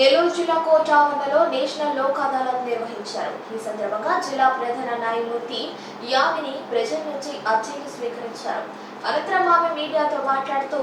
నెల్లూరు జిల్లా కోర్టు ఆవరణలో నేషనల్ లోక్ అదాలత్ నిర్వహించారు. ఈ సందర్భంగా జిల్లా ప్రధాన న్యాయమూర్తి యామిని ప్రజల నుంచి అర్జీలు స్వీకరించారు. అనంతరం ఆమె మీడియాతో మాట్లాడుతూ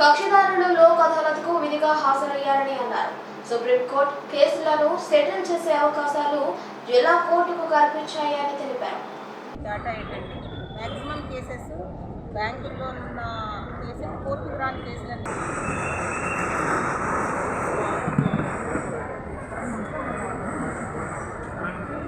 కక్షిదారులు లోక్ అదాలత్కు విధిగా హాజరయ్యారని అన్నారు. సుప్రీంకోర్టు కేసులను సెటిల్ చేసే అవకాశాలు జిల్లా కోర్టుకు కల్పించాయని తెలిపారు. కేసెస్ బ్యాంకుల్లో ఉన్న కేసెస్ కోర్టుకు రాని కేసులను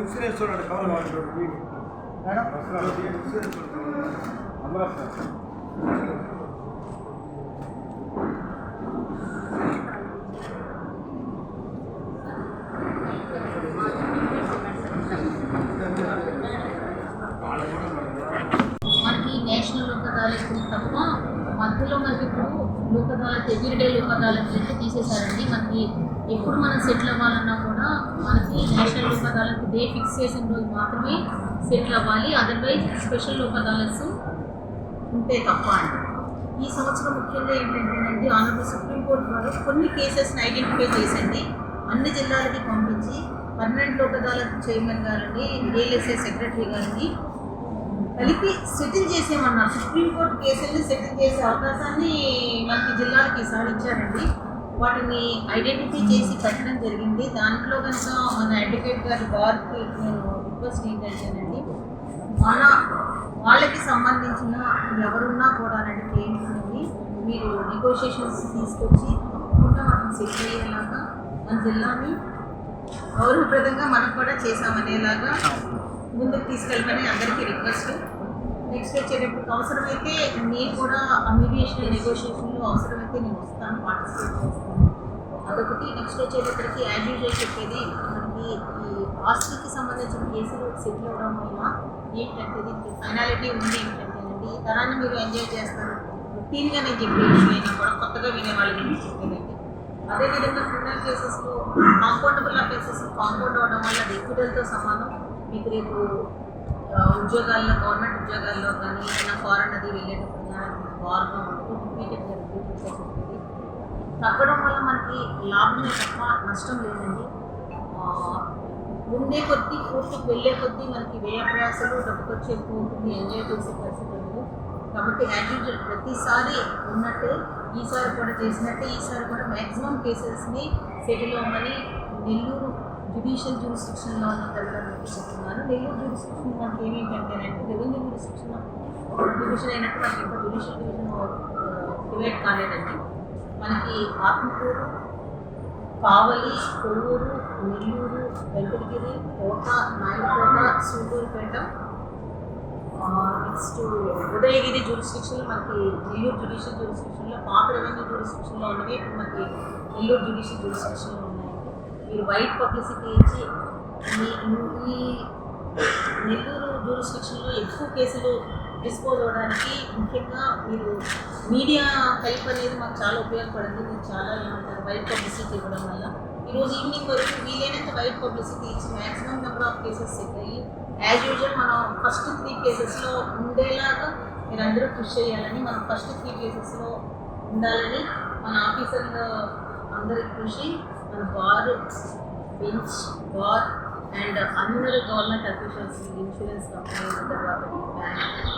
ఇన్సూరెన్స్ చూడండి కవర్ కావాలి చూడండి మేడం ఇన్సూరెన్స్ చూడండి అందరూ వస్తారు మనకి నేషనల్ లోక్ అదాలత్ తప్ప మధ్యలో మనకి ఇప్పుడు లోక్ అదాలత్ ఎవ్రీడే లోక్ అదాలత్ అయితే తీసేశారండి. మనకి ఎప్పుడు మనం సెటిల్ అవ్వాలన్నా కూడా మనకి national Lok Adalat day fix చేసిన రోజు మాత్రమే సెటిల్ అవ్వాలి. అదర్వైజ్ స్పెషల్ లోక్ అదాలత్స్ ఉంటే తప్ప అండి. ఈ సంవత్సరం ముఖ్యంగా ఏంటంటేనండి ఆనరబుల్ సుప్రీంకోర్టు వారు కొన్ని కేసెస్ని ఐడెంటిఫై చేసండి అన్ని జిల్లాలకి పంపించి పర్మనెంట్ లోక్ అదాలత్ చైర్మన్ గారిని ఏఎస్ఏ సెక్రటరీ గారిని కలిపి సెటిల్ చేసేయమన్నారు సుప్రీంకోర్టు కేసుల్ని సెటిల్ చేసే అవకాశాన్ని మనకి జిల్లాలకు ఈసారి ఇచ్చారండి. వాటిని ఐడెంటిఫై చేసి పెట్టడం జరిగింది. దాంట్లో కనుక మన అడ్వకేట్ గారి వారికి నేను రిక్వెస్ట్ ఏంటంటేనండి మన వాళ్ళకి సంబంధించిన ఎవరున్నా కూడా అంటే క్లెయిమ్స్ అనేవి మీరు నెగోషియేషన్స్ తీసుకొచ్చి తప్పకుండా వాటిని సెటిల్ అయ్యేలాగా మన జిల్లాని గౌరవప్రదంగా మనం కూడా చేసామనేలాగా ముందుకు తీసుకెళ్ళమని అందరికీ రిక్వెస్ట్ నెక్స్ట్ వచ్చేటప్పుడు అవసరమైతే నేను కూడా అమీడియేషన్ నెగోషియేషన్లో అవసరమైతే నేను వస్తాను పార్టిసిపేట్ చేస్తాను. అదొకటి. నెక్స్ట్ వచ్చేటప్పటికి యాజ్ యూజువల్ చెప్పేది మనకి ఈ ఆస్తికి సంబంధించిన కేసులు సెటిల్ అవ్వడం వల్ల ఏంటంటే దీనికి ఫైనాలిటీ ఉంది ఏంటంటేనండి ఈ తరాన్ని మీరు ఎంజాయ్ చేస్తారు. రొటీన్గా నేను చెప్పే విషయం అయినా కూడా కొత్తగా వినే వాళ్ళ గురించి చెప్పేదండి అదేవిధంగా క్రిమినల్ కేసెస్లో కాంపౌండబుల్ అఫెన్సెస్ కాంపౌండ్ అవడం వల్ల అది ఎక్విటల్తో సమానం. మీకు రేపు ఉద్యోగాల్లో గవర్నమెంట్ ఉద్యోగాల్లో కానీ ఏదైనా ఫారెన్ అది వెళ్ళేటప్పుడు కానీ వార్గా ఉంటుంది తగ్గడం వల్ల మనకి లాభమే తప్ప నష్టం లేదండి. ఉండే కొద్దీ కోర్టుకు వెళ్ళే కొద్దీ మనకి వ్యయ ప్రయాసాలు డబ్బు ఖర్చు ఎక్కువ ఉంటుంది ఎంజాయ్ చేసే పరిస్థితి ఉంది కాబట్టి యాజ్ ప్రతిసారి ఉన్నట్టే ఈసారి కూడా చేసినట్టే ఈసారి కూడా మ్యాక్సిమం కేసెస్ని సెటిల్ అవ్వమని నెల్లూరు జ్యుడిషియల్ జ్యూరిస్టిక్షన్లో ఉన్న ప్రజలకు తెలుగు నెల్లూరు మనకి ఏమేంటంటేనంటే రెవెన్యూ జ్యూరిస్టిక్షన్ డివిజన్ అయినట్టు మనకి ఇంకా జుడిషియల్ డివిజన్ డివైడ్ కాలేదండి. మనకి ఆత్మకూరు కావలి కొవ్వూరు నెల్లూరు వెంకటగిరి కోట నాయకోట సూటూరుపేట నెక్స్ట్ ఉదయగిరి జ్యూరిస్టిక్షన్ మనకి నెల్లూరు జ్యుడిషియల్ జ్యూరిస్టిక్షన్లో పాత రెవెన్యూ జ్యూరిస్టిక్షన్లో ఉన్నవి ఇప్పుడు మనకి నెల్లూరు జ్యుడిషియల్ జ్యూరిస్టిక్షన్లో ఉన్నాయండి మీరు వైట్ పబ్లిసిటీ ఇచ్చి ఈ నెల్లూరు జ్యూరిస్టిక్షన్లో ఎక్కువ కేసులు డిస్పోజ్ అవ్వడానికి ముఖ్యంగా మీరు మీడియా హెల్ప్ అనేది మాకు చాలా ఉపయోగపడింది. మీరు చాలా ఏమంటారు వైట్ పబ్లిసిటీ ఇవ్వడం వల్ల. ఈరోజు ఈవినింగ్ వరకు వీలైనంత వైట్ పబ్లిసిటీ ఇచ్చి maximum number of cases set అయ్యి యాజ్ యూజువల్ మనం ఫస్ట్ త్రీ కేసెస్లో ఉండేలాగా మీరందరూ కృషి చేయాలని మనం ఫస్ట్ త్రీ కేసెస్లో ఉండాలని మన ఆఫీసర్లు అందరి కృషి మన బార్ బెంచ్ బార్ అండ్ అందరు గవర్నమెంట్ అఫీషియల్స్ ఇన్సూరెన్స్ కంపెనీ తర్వాత బ్యాంక్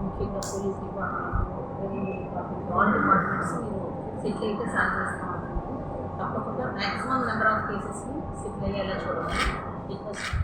ముఖ్యంగా police department revenue department all departments మీరు సెటిల్ అయితే సాల్వ్ చేస్తాం తప్పకుండా మ్యాక్సిమం నెంబర్ ఆఫ్ కేసెస్ని సెటిల్ అయ్యేలా చూడాలి. రిక్వెస్ట్